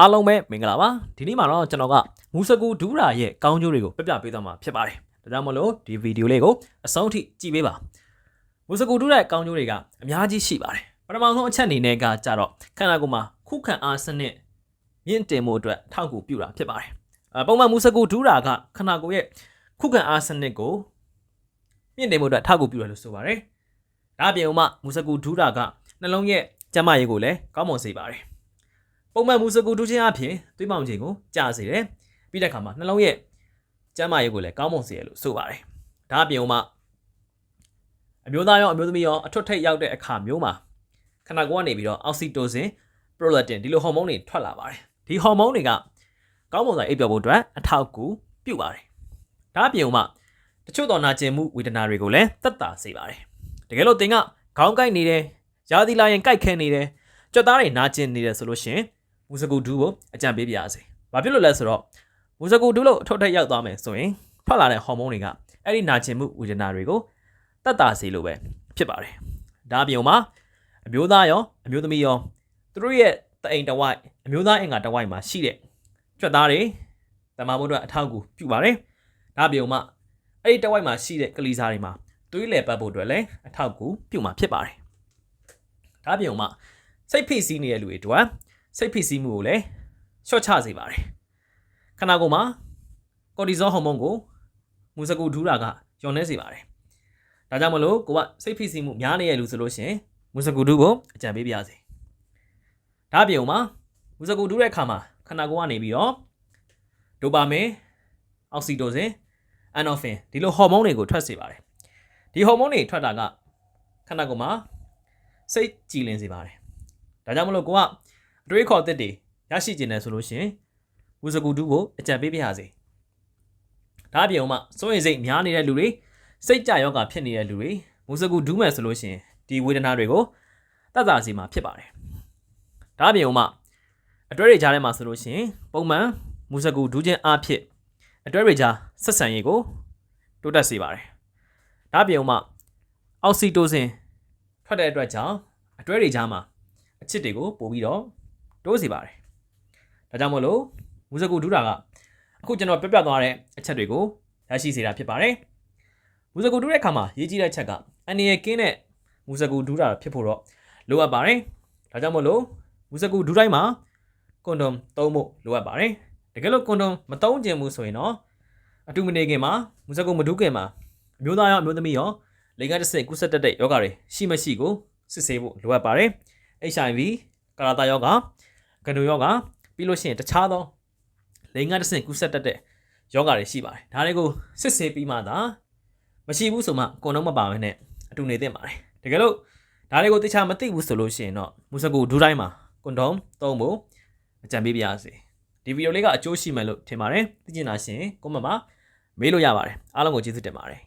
အားလုံးပဲမင်္ဂလာပါဒီနေ့မှာတော့ကျွန်တော်ကမူစကူဒူးရာရဲ့ကောင်းကျိုးတွေကိုပြပြပေးသွားမှာဖြစ်ပါတယ်ဒါကြောင့်မလို့ဒီဗီဒီယိုလေးကိုအဆုံးထိကြည့်ပေးပါမူစကူဒူးရာရဲ့ကောင်းကျိုးတွေကအများကြီးရှိပါတယ်ပထမဆုံးအချက်အနေနဲ့ကကြတော့ခန္ဓာကိုယ်မှာခုခံအားစနစ်မြင့်တင်မှုအတွက်ထောက်ကူပြုတာဖြစ်ပါတယ်အပုံမှန်မူစကူဒူးရာကခန္ဓာကိုယ်ရဲ့ခုခံအားစနစ်ကိုမြင့်တင်မှုအတွက်ထောက်ကူပြုတယ်လို့ဆိုပါတယ်ဒါအပြင်ဥမမူစကူဒူးရာကနှလုံးရဲ့ကျန်းမာရေးကိုလည်းကောင်းမွန်စေပါတယ် ပုံမှန်မူစကူတူးခြင်းအပြင်သွေးပေါင်ခြင်းကိုကျစေတယ်ပြီးတဲ့အခါမှာနှလုံးရဲ့ကျန်းမာရေးကိုလည်းကောင်းမွန်စေရလို့ဆိုပါတယ်ဒါအပြင်ဥမအမျိုးသားရောအမျိုးသမီးရောအထွတ်ထိပ်ရောက်တဲ့အခါမျိုးမှာခန္ဓာကိုယ်ကနေပြီးတော့အောက်ဆီတိုစင်ပရိုလက်တင်ဒီလိုဟော်မုန်းတွေထွက်လာပါတယ်ဒီဟော်မုန်းတွေကကောင်းမွန်စွာအိပ်ပျော်ဖို့အတွက်အထောက်အကူပြုပါတယ်ဒါအပြင်ဥမတချို့သောနာကျင်မှုဝေဒနာတွေကိုလည်းသက်သာစေပါတယ်တကယ်လို့သင်ကခေါင်းကိုက်နေတယ်ရာသီလာရင်ကိုက်ခဲနေတယ်ကြွက်သားတွေနာကျင်နေတယ်ဆိုလို့ရှရင် မူစကူဒူးကိုအကြံပေးပြရစေ။ဘာဖြစ်လို့လဲဆိုတော့မူစကူဒူးလို့အထောက်ထက်ရောက်သွားမယ်ဆိုရင်ထွက်လာတဲ့ဟော်မုန်းတွေကအဲ့ဒီနာကျင်မှုဝေဒနာတွေကိုတက်တာစေလို့ပဲဖြစ်ပါတယ်။ဒါအပြင်မှာအမျိုးသားရောအမျိုးသမီးရောသူတို့ရဲ့တအိမ်တစ်ဝိုက်အမျိုးသားအင်္ဂါတစ်ဝိုက်မှာရှိတဲ့ကြွက်သားတွေတမန်မို့အတွက်အထောက်အကူပြုပါတယ်။ဒါအပြင်မှာအဲ့ဒီတစ်ဝိုက်မှာရှိတဲ့ကလေးစားတွေမှာသွေးလည်ပတ်ဖို့အတွက်လည်းအထောက်အကူပြုမှာဖြစ်ပါတယ်။ဒါအပြင်မှာစိတ်ဖိစီးနေတဲ့လူတွေအတွက် စိတ်ဖိစီးမှုကိုလည်းလျှော့ချစေပါတယ်ခန္ဓာကိုယ်မှာကော်တီဇောဟော်မုန်းကိုမူစကူဒူးတာကညှော်နှဲစေပါတယ်ဒါကြောင့်မလို့ကိုကစိတ်ဖိစီးမှုများနေရလူဆိုလို့ရှရင်မူစကူဒူးကိုအကြံပေးပြစေဒါအပြင်မှာမူစကူဒူးတဲ့အခါမှာခန္ဓာကိုယ်ကနေပြီးတော့ဒိုပါမင်အောက်ဆီတိုစင်အန်နိုဖင်ဒီလိုဟော်မုန်းတွေကိုထွက်စေပါတယ်ဒီဟော်မုန်းတွေထွက်တာကခန္ဓာကိုယ်မှာစိတ်ကြည်လင်စေပါတယ်ဒါကြောင့်မလို့ကိုက အတွေးခေါ်သစ်တွေရရှိကျင်တယ်ဆိုလို့ရှရင်ဝူစကူတူးကိုအကြံပေးပြရစေဒါအပြင်ဥမစိုးရိမ်စိတ်များနေတဲ့လူတွေစိတ်ကြယောဂဖြစ်နေတဲ့လူတွေဝူစကူဒူးမယ်ဆိုလို့ရှရင်ဒီဝေဒနာတွေကိုတတ်တာစီမှာဖြစ်ပါတယ်ဒါအပြင်ဥမအတွဲတွေကြားထဲမှာဆိုလို့ရှရင်ပုံမှန်မူစကူဒူးခြင်းအဖြစ်အတွဲတွေကြားဆက်ဆံရေးကိုတိုးတက်စေပါတယ်ဒါအပြင်ဥမအောက်ဆီတိုစင်ထွက်တဲ့အတွက်ကြောင့်အတွဲတွေကြားမှာအချစ်တွေကိုပို့ပြီးတော့ တိုးစီပါတယ်။ဒါကြောင့်မို့လို့မူစကူဒူးတာကအခုကျွန်တော်ပြပြသွားတဲ့အချက်တွေကိုရရှိစေတာဖြစ်ပါတယ်။မူစကူဒူးတဲ့အခါမှာရေးကြည့်တဲ့အချက်ကအန်နီရဲ့ကင်းတဲ့မူစကူဒူးတာဖြစ်ဖို့တော့လိုအပ်ပါတယ်။ဒါကြောင့်မို့လို့မူစကူဒူးတိုင်းမှာကွန်ဒုံသုံးဖို့လိုအပ်ပါတယ်။တကယ်လို့ကွန်ဒုံမသုံးကျင်ဘူးဆိုရင်တော့အတူမနေခင်မှာမူစကူမဒူးခင်မှာအမျိုးသားရောအမျိုးသမီးရောလေကတစ်စစ်ကုသတက်တဲ့ယောဂတွေရှိမရှိကိုစစ်ဆေးဖို့လိုအပ်ပါတယ်။ HIV ကာလာတာယောဂ ဂနုယောဂပြီးလို့ရှိရင်တခြားသောလိင်္ဂတစ်ဆင့်ကူးဆက်တတ်တဲ့ယောဂတွေရှိပါတယ်ဒါတွေကိုစစ်ဆေးပြီးမှသာမရှိဘူးဆိုမှကွန်တော့မပါဘဲနဲ့အတူနေသင့်ပါတယ်တကယ်လို့ဒါတွေကိုတခြားမသိဘူးဆိုလို့ရှိရင်တော့မူစကူဒူးတိုင်းမှာကွန်ဒုံသုံးဖို့အကြံပေးပါရစေဒီဗီဒီယိုလေးကအကျိုးရှိမယ်လို့ထင်ပါတယ်သိချင်တာရှင်ကွန်မန့်မှာမေးလို့ရပါတယ်အားလုံးကိုကျေးဇူးတင်ပါတယ်